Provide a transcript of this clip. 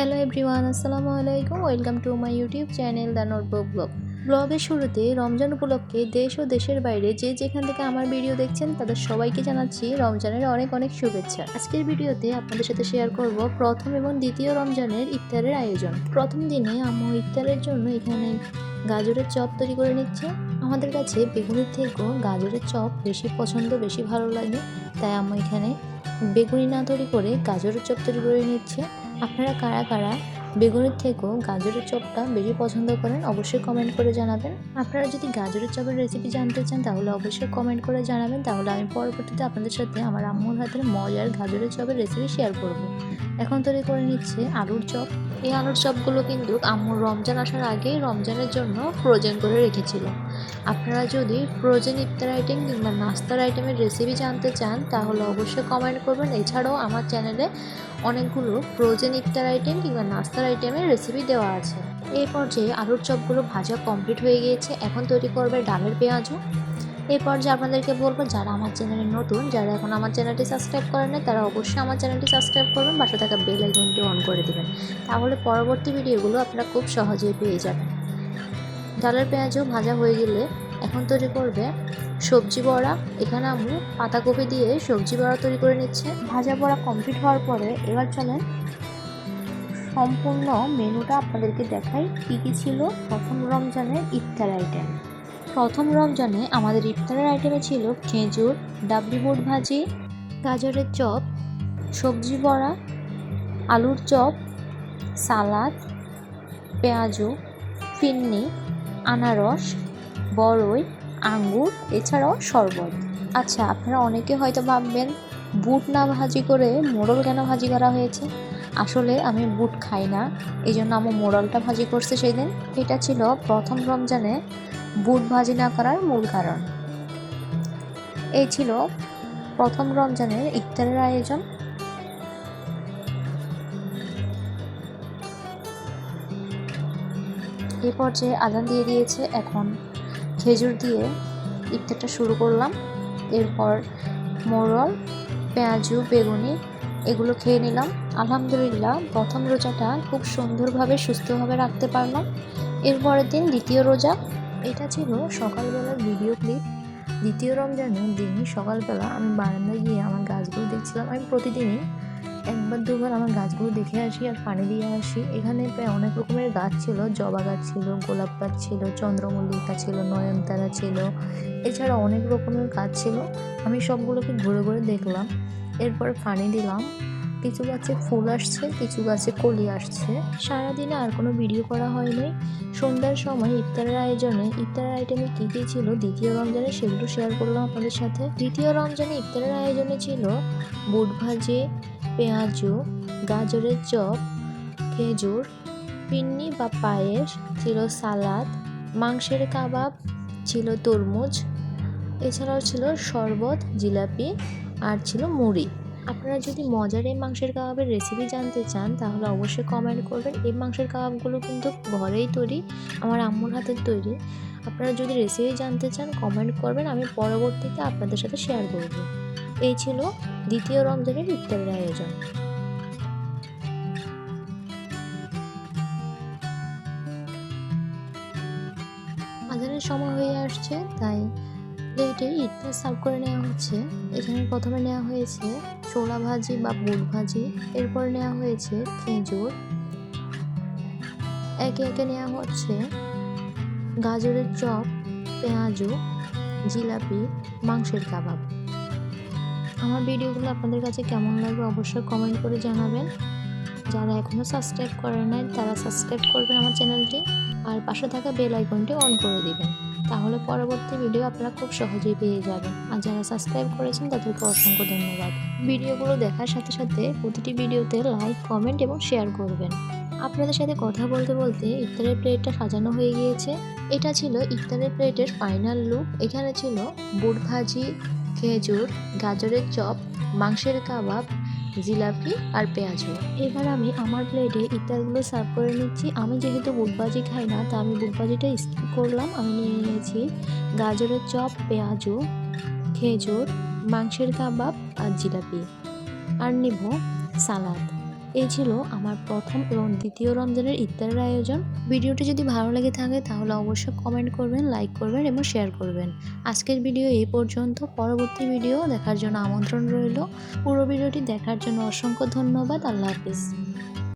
Hello everyone আসসালামু আলাইকুম welcome to my YouTube channel the notebook blog ব্লগের শুরুতে রমজান উপলক্ষে দেশ ও দেশের বাইরে যে যেখান থেকে আমার ভিডিও দেখছেন, তাদের সবাইকে জানাচ্ছি রমজানের অনেক অনেক শুভেচ্ছা। আজকের ভিডিওতে আপনাদের সাথে শেয়ার করব প্রথম এবং দ্বিতীয় রমজানের ইফতারের আয়োজন। প্রথম দিনে আম্মু ইফতারের জন্য এখানে গাজরের চপ তৈরি করে নিচ্ছে। আমাদের কাছে বেগুনির থেকেও গাজরের চপ বেশি পছন্দ, বেশি ভালো লাগে। তাই আম্মু এখানে বেগুনি না তৈরি করে গাজরের চপ তৈরি করে নিচ্ছে। আপনারা কারা কারা বেগুনের থেকেও গাজরের চপটা বেশি পছন্দ করেন, অবশ্যই কমেন্ট করে জানাবেন। আপনারা যদি গাজরের চপের রেসিপি জানতে চান, তাহলে অবশ্যই কমেন্ট করে জানাবেন। তাহলে আমি পরবর্তীতে আপনাদের সাথে আমার আম্মুর হাতের মজার গাজরের চপের রেসিপি শেয়ার করব। এখন তৈরি করে নিচ্ছে আলুর চপ। এই আলুর চপগুলো কিন্তু আম্মুর রমজান আসার আগেই রমজানের জন্য ফ্রোজেন করে রেখেছিল। আপনারা যদি ফ্রোজেন ইফতার আইটেম কিংবা নাস্তার আইটেমের রেসিপি জানতে চান, তাহলে অবশ্যই কমেন্ট করবেন। এছাড়াও আমার চ্যানেলে অনেকগুলো ফ্রোজেন ইফতার আইটেম কিংবা নাস্তার আইটেমের রেসিপি দেওয়া আছে। এই পর্যায়ে আলুর চপগুলো ভাজা কমপ্লিট হয়ে গিয়েছে। এখন তৈরি করবে ডালের পেঁয়াজও। এই পর্যায়ে আপনাদেরকে বলব, যারা আমার চ্যানেলে নতুন, যারা এখন আমার চ্যানেলটি সাবস্ক্রাইব করেন না তারা অবশ্যই আমার চ্যানেলটি সাবস্ক্রাইব করবেন, পাশে থাকা বেল আইকনটি অন করে দেবেন। তাহলে পরবর্তী ভিডিওগুলো আপনারা খুব সহজেই পেয়ে যাবেন। ডালের পেঁয়াজও ভাজা হয়ে গেলে এখন তৈরি করবে সবজি বড়া। এখানে আমি পাতাকপি দিয়ে সবজি বড়া তৈরি করে নিচ্ছে। ভাজা বড়া কমপ্লিট হওয়ার পরে এবার চলেন সম্পূর্ণ মেনুটা আপনাদেরকে দেখাই কী কী ছিল প্রথম রমজানের ইফতার আইটেম প্রথম রমজানে আমাদের ইফতারের আইটেমে ছিল খেজুর ডাবলি বুট ভাজি গাজরের চপ সবজি বড়া আলুর চপ সালাদ পেঁয়াজু ফিন্নি আনারস বড়ই আঙ্গুর, এছাড়াও শরবত। আচ্ছা আপনারা অনেকে হয়তো ভাববেন, বুট না ভাজি করে মোড়ল কেন ভাজি করা হয়েছে? আসলে আমি বুট খাই না এই জন্য আমার মোড়লটা ভাজি করছে সেই দিন এটা ছিল প্রথম রমজানে বুট ভাজি না করার মূল কারণ। এই ছিল প্রথম রমজানের ইফতারের আয়োজন। এই পর্যায়ে আদান দিয়ে দিয়েছে এখন খেজুর দিয়ে ইফতারটা শুরু করলাম। এরপর মোরল পেঁয়াজু, বেগুনি এগুলো খেয়ে নিলাম। আলহামদুলিল্লাহ, প্রথম রোজাটা খুব সুন্দরভাবে সুস্থভাবে রাখতে পারলাম। এরপরের দিন দ্বিতীয় রোজা। এটা ছিল সকালবেলার ভিডিও ক্লিপ। দ্বিতীয় রমজানের দিন সকালবেলা আমি বারান্দায় গিয়ে আমার গাছগুলো দেখছিলাম। আমি প্রতিদিনই একবার দুবার আমার গাছগুলো দেখে আসি আর পানি দিয়ে আসি। এখানে প্রায় অনেক রকমের গাছ ছিল, জবা গাছ ছিল, গোলাপ গাছ ছিল, চন্দ্রমল্লিকা ছিল, নয়নতারা ছিল, এছাড়া অনেক রকমের গাছ ছিল। আমি সবগুলোকে ঘুরে ঘুরে দেখলাম, এরপর পানি দিলাম। কিছু গাছে ফুল আসছে, কিছু গাছে কলি আসছে। সারাদিনে আর কোনো ভিডিও করা হয়নি। সন্ধ্যার সময় ইফতারের আয়োজনে, ইফতারের আইটেমে কী কী ছিল, দ্বিতীয় রমজানে সেগুলো শেয়ার করলাম আপনাদের সাথে। দ্বিতীয় রমজানে ইফতারের আয়োজনে ছিল বুট ভাজি পেঁয়াজু, গাজরের চপ, খেজুর, পিন্নি বা পায়েস, ছিল সালাদ, মাংসের কাবাব, ছিল তরমুজ, এছাড়াও ছিল শরবত, জিলাপি আর ছিল মুড়ি। আপনারা যদি মজার এই মাংসের কাবাবের রেসিপি জানতে চান, তাহলে অবশ্যই কমেন্ট করবেন। এই মাংসের কাবাবগুলো কিন্তু ঘরেই তৈরি, আমার আম্মুর হাতের তৈরি। আপনারা যদি রেসিপি জানতে চান কমেন্ট করবেন, আমি পরবর্তীতে আপনাদের সাথে শেয়ার করব। এই ছিল দ্বিতীয় রমজানের ইফতারের আয়োজন। আজানের সময় হয়ে আসছে, তাই প্লেটে ইফতার সার্ভ করে নেওয়া হচ্ছে। এখানে প্রথমে নেওয়া হয়েছে ছোলা ভাজি বা বুট ভাজি, এরপর নেওয়া হয়েছে খেজুর। একে একে নেওয়া হচ্ছে গাজরের চপ, পেঁয়াজু, জিলাপি, মাংসের কাবাব। আমার ভিডিওগুলো আপনাদের কাছে কেমন লাগবে অবশ্যই কমেন্ট করে জানাবেন। যারা এখনও সাবস্ক্রাইব করে নাই, তারা সাবস্ক্রাইব করবেন আমার চ্যানেলটি আর পাশে থাকা বেল আইকনটি অন করে দিবেন। তাহলে পরবর্তী ভিডিও আপনারা খুব সহজেই পেয়ে যাবেন। আর যারা সাবস্ক্রাইব করেছেন, তাদেরকে অসংখ্য ধন্যবাদ। ভিডিওগুলো দেখার সাথে সাথে প্রতিটি ভিডিওতে লাইক কমেন্ট এবং শেয়ার করবেন। আপনাদের সাথে কথা বলতে বলতে ইফতারের প্লেটটা সাজানো হয়ে গিয়েছে। এটা ছিল ইফতারের প্লেটের ফাইনাল লুক এখানে ছিল বুট ভাজি খেজুর, গাজরের চপ, মাংসের কাবাব, জিলাপি আর পেঁয়াজু এবার আমি আমার প্লেটে ইত্যাদিগুলো সার্ভ করে নিচ্ছি। আমি যেহেতু বুটবাজি খাই না, তা আমি বুটবাজিটা স্কিপ করলাম। আমি নিয়ে নিয়েছি গাজরের চপ পেঁয়াজু খেজুর, মাংসের কাবাব আর জিলাপি। আর নিব সালাদ। এই ছিল আমার প্রথম এবং দ্বিতীয় রমজানের ইফতারের আয়োজন। ভিডিওটি যদি ভালো লেগে থাকে তাহলে অবশ্যই কমেন্ট করবেন লাইক করবেন এবং শেয়ার করবেন। আজকের ভিডিও এই পর্যন্ত। পরবর্তী ভিডিও দেখার জন্য আমন্ত্রণ রইল। পুরো ভিডিওটি দেখার জন্য অসংখ্য ধন্যবাদ। আল্লাহ হাফিজ।